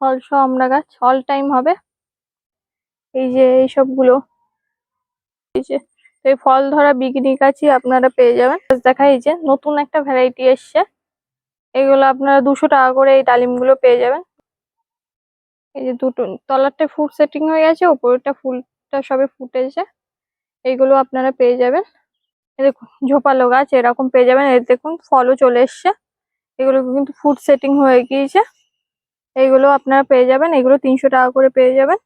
ফল সহ আমরা গাছ অল টাইম হবে। এই যে এই সবগুলো এই যে এই ফল ধরা বিঘ্নি গাছই আপনারা পেয়ে যাবেন। দেখা এই যে, নতুন একটা ভ্যারাইটি এসছে। এগুলো আপনারা দুশো টাকা করে এই ডালিমগুলো পেয়ে যাবেন। এই যে দুটো, তলারটা ফুড সেটিং হয়ে গেছে, ওপরেরটা ফুলটা সবে ফুটেছে। এইগুলো আপনারা পেয়ে যাবেন। দেখুন, ঝোপালো গাছ এরকম পেয়ে যাবেন। এই দেখুন, ফলও চলে এসছে। এগুলো কিন্তু ফুড সেটিং হয়ে গিয়েছে। এইগুলো আপনারা পেয়ে যাবেন, এগুলো তিনশো টাকা করে পেয়ে যাবেন।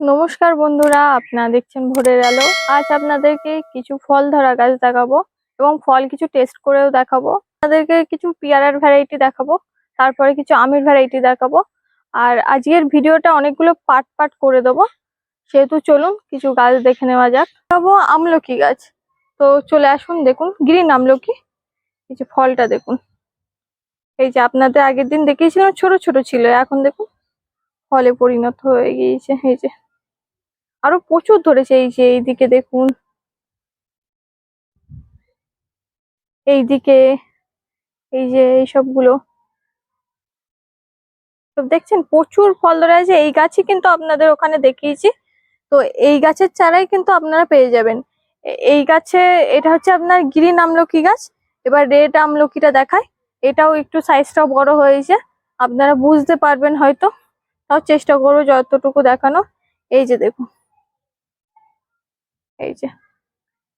নমস্কার বন্ধুরা, আপনারা দেখছেন ভোরের আলো। আজ আপনাদেরকে কিছু ফল ধরা গাছ দেখাবো এবং ফল কিছু টেস্ট করেও দেখাবো। আপনাদেরকে কিছু পেয়ারার ভ্যারাইটি দেখাবো, তারপরে কিছু আমের ভ্যারাইটি দেখাবো। আর আজকের ভিডিওটা অনেকগুলো পার্ট পার্ট করে দেবো। সেহেতু চলুন কিছু গাছ দেখে নেওয়া যাক। দেখাবো আমলকি গাছ। তো চলে আসুন দেখুন গ্রিন আমলকি। কিছু ফলটা দেখুন। এই যে আপনাদের আগের দিন দেখিয়েছিলাম, ছোট ছোট ছিল। এখন দেখুন ফলে পরিণত হয়ে গিয়েছে। এই যে, আরও প্রচুর ধরেছে। এই যে, এইদিকে দেখুন। এইদিকে, এই যে এই সবগুলো সব দেখছেন, প্রচুর ফল ধরে আছে। এই গাছই কিন্তু আপনাদের ওখানে দেখিয়েছি। তো এই গাছের চারাই কিন্তু আপনারা পেয়ে যাবেন। এই গাছে, এটা হচ্ছে আপনার গ্রিন আমলকি গাছ। এবার রেড আমলকিটা দেখায়। এটাও একটু সাইজটাও বড় হয়েছে। আপনারা বুঝতে পারবেন হয়তো। তাও চেষ্টা করব যতটুকু দেখানো। এই যে দেখুন। এই যে।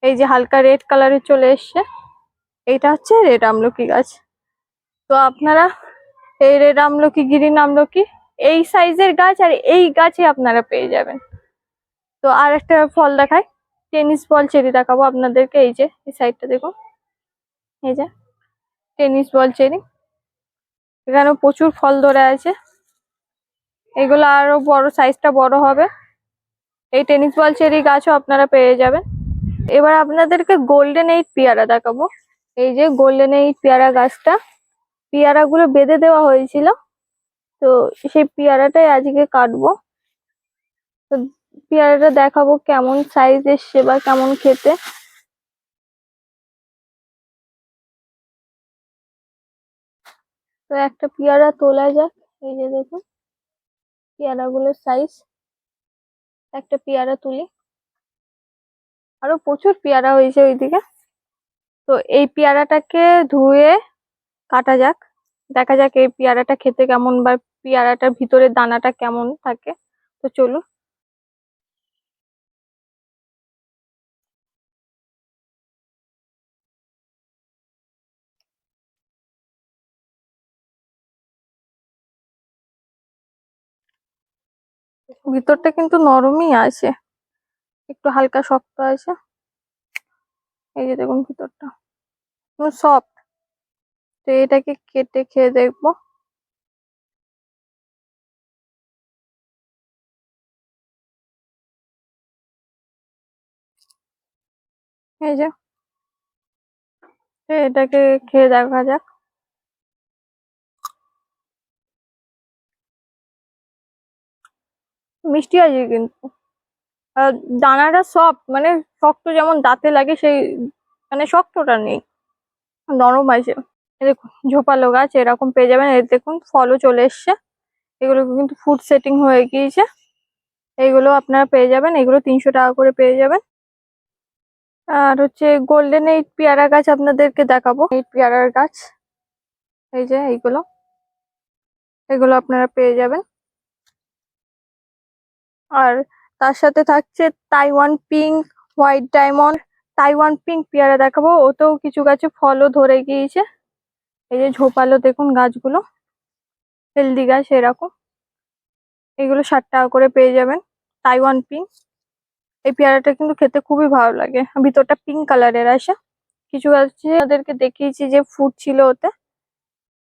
এই যে হালকা রেড কালারের চলে এসছে। এইটা হচ্ছে রেড আমলকি গাছ। তো আপনারা এই রেড আমলকি গ্রিন আমলকি, এই সাইজের গাছ আর এই গাছে আপনারা পেয়ে যাবেন। তো আর একটা ফল দেখায় টেনিস বল চেরি দেখাবো আপনাদেরকে। এই যে, এই সাইডটা দেখুন। এই যে। Tennis ball, cherry. এখানে প্রচুর ফল ধরে আছে। এগুলো আরও বড় সাইজটা বড় হবে। এই টেনিস বল, চেরি গাছও আপনারা পেয়ে যাবেন। এবার আপনাদেরকে গোল্ডেন এইট পেয়ারা দেখাবো। এই যে গোল্ডেন এইট পেয়ারা গাছটা, পেয়ারাগুলো বেঁধে দেওয়া হয়েছিল। তো সেই পেয়ারাটাই আজকে কাটবো। তো পেয়ারাটা দেখাবো কেমন সাইজ এসছে বা কেমন খেতে। তো একটা পেয়ারা তোলা যাক। এই যে দেখুন, পেয়ারাগুলোর সাইজ একটা পেয়ারা তুলি। আরও প্রচুর পেয়ারা হয়েছে ওইদিকে। তো এই পেয়ারাটাকে ধুয়ে কাটা যাক। দেখা যাক এই পেয়ারাটা খেতে কেমন বা পেয়ারাটার ভিতরে দানাটা কেমন থাকে। তো চলুন। ভিতরটা কিন্তু নরমই আছে। একটু হালকা শক্ত আছে। এই যে দেখুন ভিতরটা। সফট তো এটাকে কেটে খেয়ে দেখব। এই যে। এটাকে খেয়ে দেখা যাক। মিষ্টি আছে কিন্তু। দানাটা সফট মানে শক্ত যেমন দাঁতে লাগে সেই মানে শক্তটা নেই। নরম আছে। দেখুন, ঝোপালো গাছ, এরকম পেয়ে যাবেন। এর দেখুন, ফলও চলে এসছে। এগুলো কিন্তু ফুড সেটিং হয়ে গিয়েছে। এইগুলো আপনারা পেয়ে যাবেন। এগুলো তিনশো টাকা করে পেয়ে যাবেন। আর হচ্ছে গোল্ডেন এইট পেয়ারা গাছ আপনাদেরকে দেখাবো। এই পেয়ারার গাছ। এই যে, এইগুলো। এগুলো আপনারা পেয়ে যাবেন। আর তার সাথে থাকছে Taiwan pink white diamond Taiwan pink পেয়ারা দেখাবো, ওতেও কিছু গাছে ফলও ধরে গিয়েছে। এই যে ঝোপালো দেখুন গাছগুলো, হেলদি গাছ এরকম। এগুলো ষাট টাকা করে পেয়ে যাবেন তাইওয়ান পিঙ্ক এই পেয়ারাটা কিন্তু খেতে খুবই ভালো লাগে। ভিতরটা পিঙ্ক কালারের আসে। কিছু গাছে ওদেরকে দেখিয়েছি যে ফুড ছিল ওতে।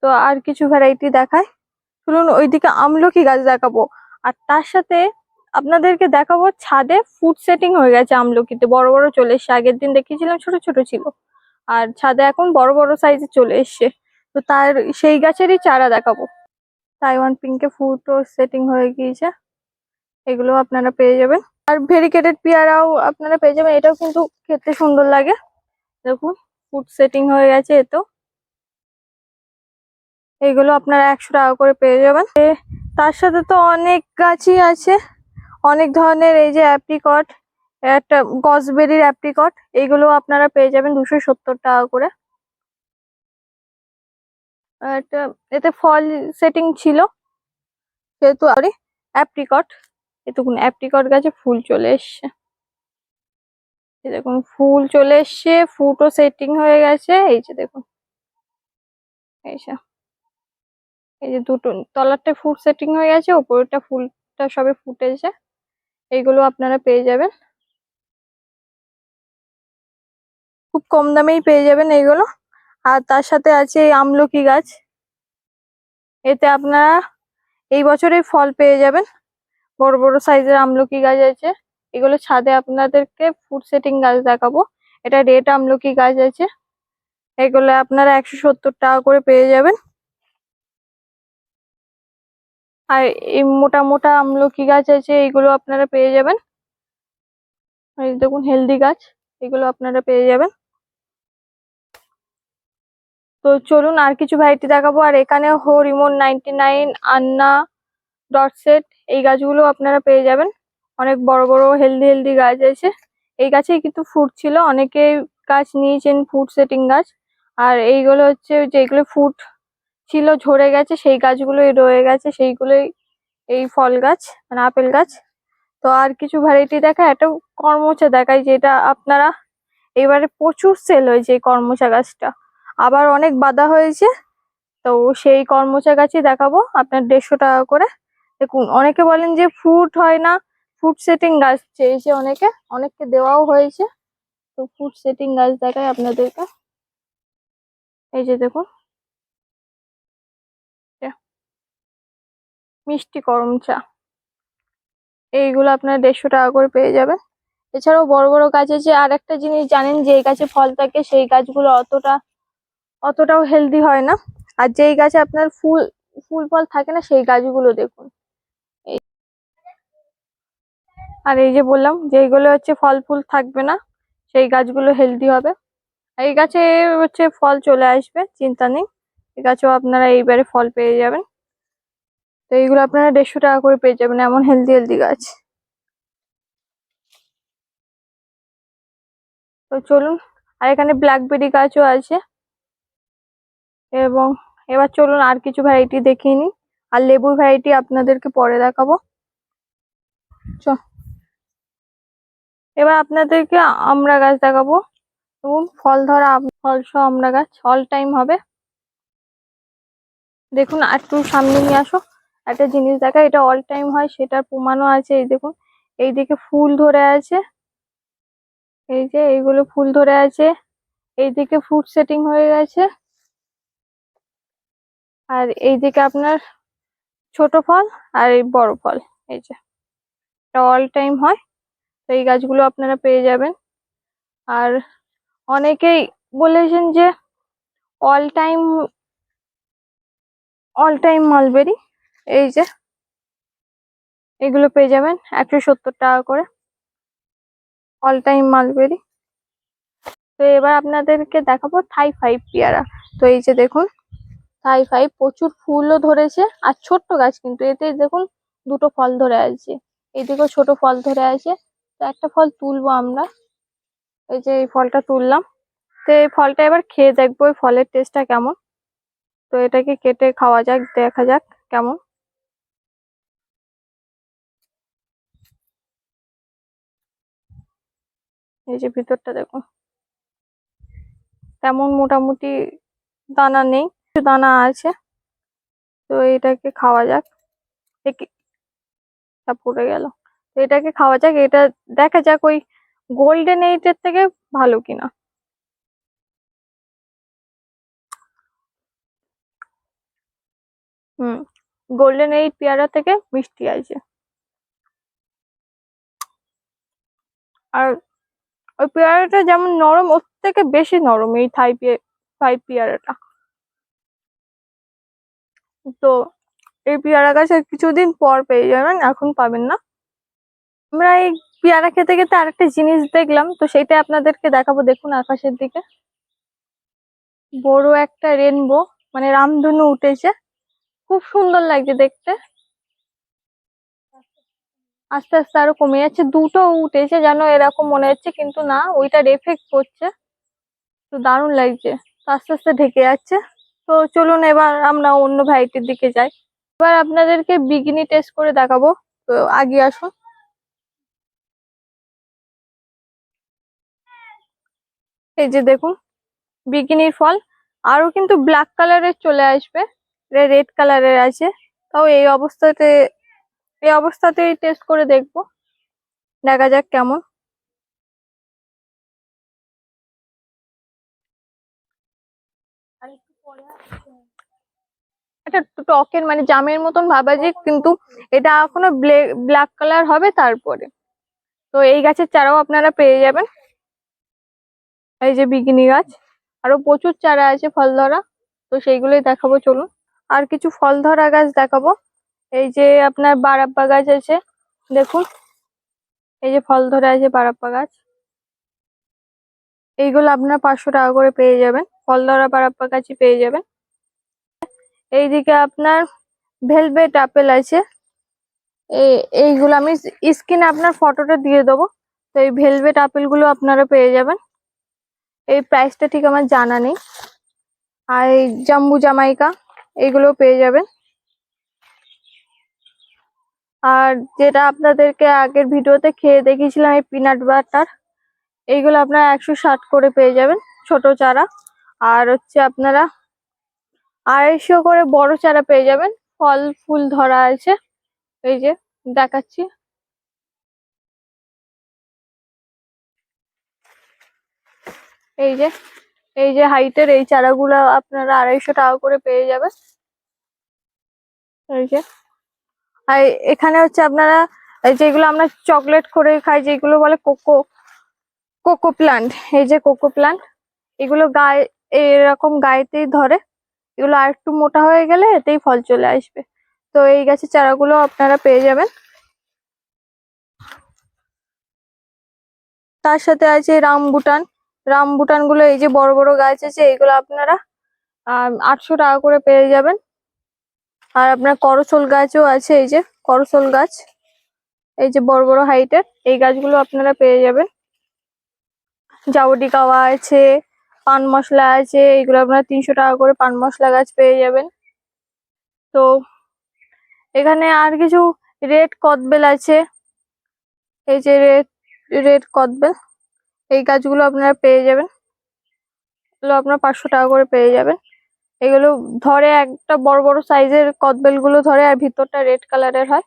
তো আর কিছু ভ্যারাইটি দেখায় শুনুন ওইদিকে আমলকি গাছ দেখাবো। আর তার সাথে আপনাদেরকে দেখাবো ছাদে ফুড সেটিং হয়ে গেছে আমলকিতে। বড় বড় চলে এসছে। আগের দিন দেখিয়েছিলাম ছোট ছোট ছিল। আর ছাদে এখন বড় বড় সাইজে চলে এসছে। তো তার সেই গাছেরই চারা দেখাবো। তাইওয়ান পিঙ্কে ফুডও সেটিং হয়ে গিয়েছে। এগুলো আপনারা পেয়ে যাবেন। আর ভেরিকেটেড পেয়ারাও আপনারা পেয়ে যাবেন। এটাও কিন্তু খেতে সুন্দর লাগে। দেখুন ফুড সেটিং হয়ে গেছে এতেও এগুলো আপনারা একশো টাকা করে পেয়ে যাবেন। তার সাথে তো অনেক গাছই আছে। অনেক ধরনের এই যে অ্যাপ্রিকট একটা গসবেরির অ্যাপ্রিকট এইগুলো আপনারা পেয়ে যাবেন দুশো সত্তর টাকা করে। একটা এতে ফল সেটিং ছিল যেহেতু আরে অ্যাপ্রিকট এতক্ষণ অ্যাপ্রিকট গাছে ফুল চলে এসছে। দেখুন, ফুল চলে এসছে ফুটও সেটিং হয়ে গেছে, এই যে দেখুন। এই যে এই যে দুটো, তলারটা ফুট সেটিং হয়ে গেছে, ওপরেরটা ফুলটা সবে ফুটেছে। এইগুলো আপনারা পেয়ে যাবেন। খুব কম দামেই পেয়ে যাবেন এইগুলো আর তার সাথে আছে এই আমলকি গাছ। এতে আপনারা এই বছরে ফল পেয়ে যাবেন। বড় বড় সাইজের আমলকি গাছ আছে। এগুলো ছাদে আপনাদেরকে ফুড সেটিং গাছ দেখাবো। এটা রেড আমলকি গাছ আছে। এগুলো আপনারা একশো সত্তর টাকা করে পেয়ে যাবেন। আর এই মোটা মোটা আমলকি গাছ আছে, এইগুলো আপনারা পেয়ে যাবেন। এই দেখুন, হেলদি গাছ, এগুলো আপনারা পেয়ে যাবেন। তো চলুন আর কিছু ভ্যারাইটি দেখাবো। আর এখানে Harimon ninety nine, Anna, Dorsett, এই গাছগুলো আপনারা পেয়ে যাবেন। অনেক বড় বড় হেলদি হেলদি গাছ আছে। এই গাছেই কিন্তু ফুড ছিল। অনেকে গাছ নিয়েছেন ফুড সেটিং গাছ। আর এইগুলো হচ্ছে যেগুলো ফুড ছিল, ঝরে গেছে, সেই গাছগুলোই রয়ে গেছে, সেইগুলোই এই ফল গাছ মানে আপেল গাছ। তো আর কিছু ভ্যারাইটি দেখা, একটা কর্মচা দেখায় যেটা আপনারা এবারে প্রচুর সেল হয়েছে এই কর্মচা গাছটা। আবার অনেক বাধা হয়েছে, তো সেই কর্মচা গাছই দেখাবো, আপনার দেড়শো টাকা করে। দেখুন, অনেকে বলেন যে ফুড হয় না ফুড সেটিং গাছ চেয়েছে অনেকে, অনেককে দেওয়াও হয়েছে। তো ফুড সেটিং গাছ দেখায় আপনাদেরকে। এই যে দেখুন। মিষ্টি করম চা। এইগুলো আপনার দেড়শো টাকা করে পেয়ে যাবেন। এছাড়াও বড় বড় গাছে যে আর একটা জিনিস জানেন, যে গাছে ফল থাকে সেই গাছগুলো অতটা, অতটাও হেলদি হয় না। আর যেই গাছে আপনার ফুল ফুল ফল থাকে না সেই গাছগুলো দেখুন। আর এই যে বললাম, যেইগুলো হচ্ছে ফল ফুল থাকবে না, সেই গাছগুলো হেলদি হবে। এই গাছে হচ্ছে ফল চলে আসবে, চিন্তা নেই। এই গাছেও আপনারা এইবারে ফল পেয়ে যাবেন। তো এইগুলো আপনারা দেড়শো টাকা করে পেয়ে যাবেন, এমন হেলদি হেলদি গাছ। তো চলুন, আর এখানে ব্ল্যাকবেরি গাছও আছে। এবং এবার চলুন আর কিছু ভ্যারাইটি দেখিয়ে নিই। আর লেবুর ভ্যারাইটি আপনাদেরকে পরে দেখাবো। চ। এবার আপনাদেরকে আমরা গাছ দেখাবো। এবং ফল ধরা আম- ফল সহ আমরা গাছ অল টাইম হবে। দেখুন, আর একটু সামনে নিয়ে আসো। একটা জিনিস দেখা, এটা অল টাইম হয়, সেটার প্রমাণও আছে, এই দেখুন এইদিকে ফুল ধরে আছে, এই যে এইগুলো ফুল ধরে আছে এইদিকে ফুড সেটিং হয়ে গেছে, আর এইদিকে আপনার ছোট ফল আর এই বড় ফল, এই যে, এটা অল টাইম হয়, তো এই গাছগুলো আপনারা পেয়ে যাবেন, আর অনেকেই বলেছেন যে all time all time mulberry এই যে, এগুলো পেয়ে যাবেন একশো সত্তর টাকা করে। অল টাইম মালবেরি তো এবার আপনাদেরকে দেখাবো থাই ফাইভ পেয়ারা। তো এই যে দেখুন থাই ফাইভ প্রচুর ফুলও ধরেছে আর ছোট্ট গাছ কিন্তু। এতে দেখুন দুটো ফল ধরে আছে। এদিকেও ছোট ফল ধরে আছে। তো একটা ফল তুলবো আমরা। এই যে এই ফলটা তুললাম। তো এই ফলটা এবার খেয়ে দেখব এই ফলের টেস্টটা কেমন। তো এটাকে কেটে খাওয়া যাক, দেখা যাক কেমন। এই যে ভিতরটা দেখুন তেমন মোটামুটি দানা নেই, কিছু দানা আছে। তো এটাকে খাওয়া যাক। পড়ে গেল। তো এটাকে খাওয়া যাক। এটা দেখা যাক ওই গোল্ডেন এইটের থেকে ভালো কিনা। হুম গোল্ডেন এইট পেয়ারা থেকে মিষ্টি আছে আর ওই পেয়ারাটা যেমন নরম, ওর থেকে বেশি নরম এই থাই থাই পেয়ারাটা। তো এই পেয়ারা গাছ আর কিছুদিন পর পেয়ে যাবেন, এখন পাবেন না। আমরা এই পেয়ারা খেতে খেতে আরেকটা জিনিস দেখলাম, তো সেইটা আপনাদেরকে দেখাবো, দেখুন আকাশের দিকে। বড় একটা রেনবো মানে রামধনু উঠেছে। খুব সুন্দর লাগছে দেখতে। আস্তে আস্তে আরও কমে যাচ্ছে। দুটো উঠেছে যেন এরকম মনে হচ্ছে, কিন্তু না, ওইটার এফেক্ট পড়ছে। তো দারুণ লাগছে। তো আস্তে আস্তে ঢেকে যাচ্ছে। তো চলুন এবার আমরা অন্য ভ্যারাইটির দিকে যাই। এবার আপনাদেরকে বিগিনি টেস্ট করে দেখাবো। তো আগে আসুন। এই যে দেখুন বিকিনির ফল। আরও কিন্তু ব্ল্যাক কালারের চলে আসবে। রেড কালারের আছে। তাও এই অবস্থাতে এই অবস্থাতেই টেস্ট করে দেখব। দেখা যাক কেমন। একটু টকের মানে জামের মতন ভাবাজি কিন্তু এটা এখনও ব্ল্যাক কালার হবে তারপরে। তো এই গাছের চারাও আপনারা পেয়ে যাবেন। এই যে বিগিনি গাছ, আরও প্রচুর চারা আছে ফল ধরা তো সেইগুলোই দেখাবো, চলুন। আর কিছু ফল ধরা গাছ দেখাবো। এই যে আপনার বারাব্বা গাছ আছে, দেখুন। এই যে ফল ধরে আছে বারাপ্পা গাছ। এইগুলো আপনার পাঁচশো টাকা করে পেয়ে যাবেন। ফল ধরা বারাপ্পা গাছই পেয়ে যাবেন। এইদিকে আপনার ভেলভেট আপেল আছে। এই, এইগুলো আমি স্ক্রিনে আপনার ফটোটা দিয়ে দেবো। তো এই ভেলভেট আপেলগুলো আপনারা পেয়ে যাবেন। এই প্রাইসটা ঠিক আমার জানা নেই। আর এই জাম্বু জামাইকা এইগুলো পেয়ে যাবেন। আর যেটা আপনাদেরকে আগের ভিডিওতে খেয়ে দেখিয়েছিলাম, এই পিনাট বাটার এইগুলো আপনারা একশো ষাট করে পেয়ে যাবেন ছোট চারা। আর হচ্ছে আপনারা আড়াইশো করে বড় চারা পেয়ে যাবেন, ফল, ফুল ধরা আছে। এই যে দেখাচ্ছি। এই যে এই যে হাইটের এই চারাগুলো আপনারা আড়াইশো টাকা করে পেয়ে যাবেন। এই যে। আর এখানে হচ্ছে আপনারা যেগুলো আমরা চকলেট করে খাই, যেগুলো বলে কোকো কোকো প্লান্ট এই যে কোকো প্লান্ট এগুলো গায়ে, এরকম গায়েতেই ধরে। এগুলো আর একটু মোটা হয়ে গেলে এতেই ফল চলে আসবে। তো এই গাছের চারাগুলো আপনারা পেয়ে যাবেন। তার সাথে আছে রামবুটান। রামবুটানগুলো এই যে বড় বড় গাছ আছে এইগুলো আপনারা আটশো টাকা করে পেয়ে যাবেন। আর আপনার করসল গাছও আছে, এই যে করসল গাছ, এই যে বড় বড় হাইটের এই গাছগুলো আপনারা পেয়ে যাবেন। জাউডি কাওয়া আছে, পান মশলা আছে এগুলো আপনারা তিনশো টাকা করে পান মশলা গাছ পেয়ে যাবেন। তো এখানে আর কিছু রেড কদবেল আছে, এই যে রেড রেড কদবেল, এই গাছগুলো আপনারা পেয়ে যাবেন। এগুলো আপনারা পাঁচশো টাকা করে পেয়ে যাবেন। এগুলো ধরে একটা বড় বড় সাইজের কদবেলগুলো ধরে আর ভিতরটা রেড কালারের হয়।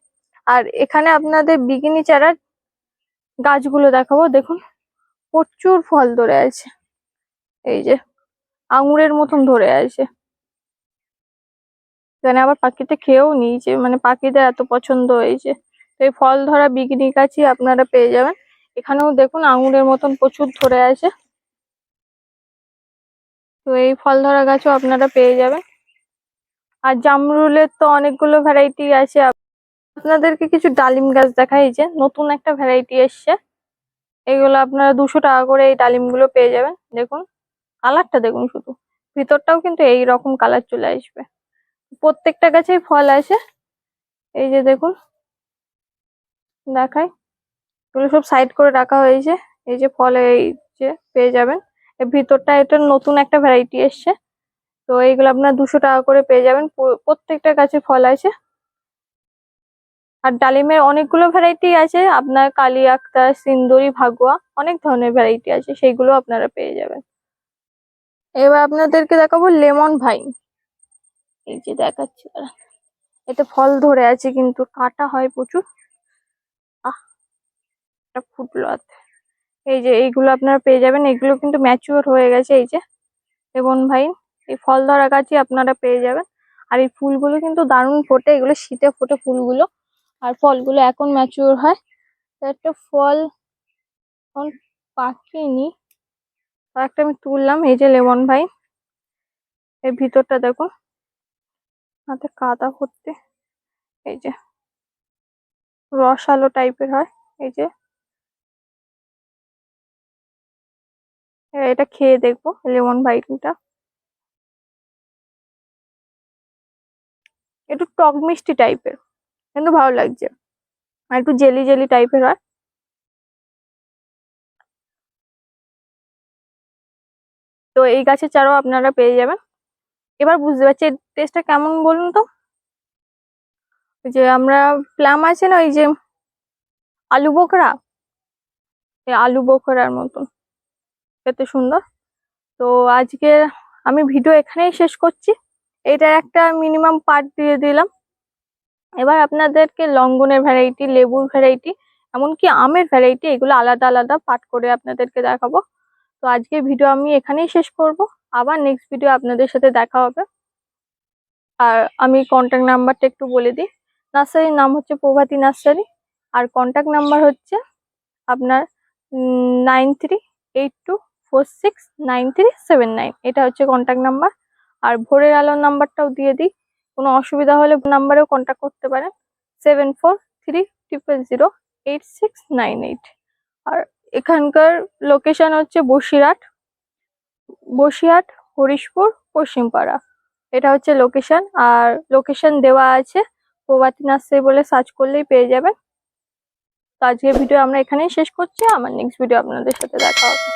আর এখানে আপনাদের বিকিনি চারার গাছগুলো দেখাবো। দেখুন, প্রচুর ফল ধরে আছে। এই যে, আঙুরের মতন ধরে আছে। এখানে আবার পাখিতে খেয়েও নিয়েছে মানে পাখিদের এত পছন্দ হয়েছে তো এই ফল ধরা বিকিনি গাছই আপনারা পেয়ে যাবেন। এখানেও দেখুন, আঙুরের মতন প্রচুর ধরে আছে। তো এই ফল ধরা গাছও আপনারা পেয়ে যাবেন। আর জামরুলের তো অনেকগুলো ভ্যারাইটি আছে। আপনাদেরকে কিছু ডালিম গাছ দেখাই যে, নতুন একটা ভ্যারাইটি এসছে। এগুলো আপনারা দুশো টাকা করে এই ডালিমগুলো পেয়ে যাবেন। দেখুন কালারটা দেখুন শুধু। ভিতরটাও কিন্তু এই রকম কালার চলে আসবে। প্রত্যেকটা গাছেই ফল আছে। এই যে দেখুন, দেখাই। এগুলো সব সাইড করে রাখা হয়েছে। এই যে ফল এই যে পেয়ে যাবেন। ভিতরটা এটা নতুন একটা ভ্যারাইটি এসছে। তো এইগুলো আপনার দুশো টাকা করে পেয়ে যাবেন। প্রত্যেকটা গাছে ফল আছে। আর ডালিমের অনেকগুলো ভ্যারাইটি আছে। আপনার কালি আক্তার সিন্দুরি, ভাগুয়া অনেক ধরনের ভ্যারাইটি আছে। সেইগুলো আপনারা পেয়ে যাবেন। এবার আপনাদেরকে দেখাবো লেমন ভাইন। এই যে দেখাচ্ছি এতে ফল ধরে আছে কিন্তু কাটা হয় প্রচুর। আহ ফুটলো এই যে এইগুলো আপনারা পেয়ে যাবেন। এগুলো কিন্তু ম্যাচিওর হয়ে গেছে এই যে। লেমন ভাইন এই ফল ধরা গাছই আপনারা পেয়ে যাবেন। আর এই ফুলগুলো কিন্তু দারুণ ফোটে। এগুলো শীতে ফোটে ফুলগুলো। আর ফলগুলো এখন ম্যাচিওর হয়। একটা ফল এখন পাকেনি। একটা আমি তুললাম। এই যে লেমন ভাই, এর ভিতরটা দেখুন। হাতে কাদা ভর্তি এই যে রসালো টাইপের হয়। এই যে এটা খেয়ে দেখব, লেমন ভাইটা একটু টক মিষ্টি টাইপের, কিন্তু ভালো লাগছে। আর একটু জেলি জেলি টাইপের হয়। তো এই গাছের চারাও আপনারা পেয়ে যাবেন। এবার বুঝতে পারছি টেস্টটা কেমন বলুন তো? যে আমরা প্লাম আছে না, ওই যে আলু এই আলু বোখরার মতন। খেতে সুন্দর। তো আজকে আমি ভিডিও এখানেই শেষ করছি। এটা একটা মিনিমাম পার্ট দিয়ে দিলাম। এবার আপনাদেরকে লঙ্গনের ভ্যারাইটি লেবুর ভ্যারাইটি এমনকি আমের ভ্যারাইটি এগুলো আলাদা আলাদা পার্ট করে আপনাদেরকে দেখাবো। তো আজকের ভিডিও আমি এখানেই শেষ করব। আবার নেক্সট ভিডিও আপনাদের সাথে দেখা হবে। আর আমি কন্ট্যাক্ট নাম্বারটা একটু বলে দিই। নার্সারির নাম হচ্ছে প্রভাতী নার্সারি। আর কন্ট্যাক্ট নাম্বার হচ্ছে আপনার nine three eight two four six nine three seven nine এটা হচ্ছে কন্ট্যাক্ট নাম্বার আর ভোরের আলোর নাম্বারটাও দিয়ে দিই। কোনো অসুবিধা হলে নাম্বারেও কন্ট্যাক্ট করতে পারেন। Seven four three triple zero eight six nine eight আর এখানকার লোকেশন হচ্ছে বসিরহাট। বসিরহাট, হরিশপুর, পশ্চিমপাড়া। এটা হচ্ছে লোকেশন আর লোকেশন দেওয়া আছে। প্রভাতী নার্সারি বলে সার্চ করলেই পেয়ে যাবেন। তো আজকের ভিডিও আমরা এখানেই শেষ করছি। আমার নেক্সট ভিডিও আপনাদের সাথে দেখা হবে।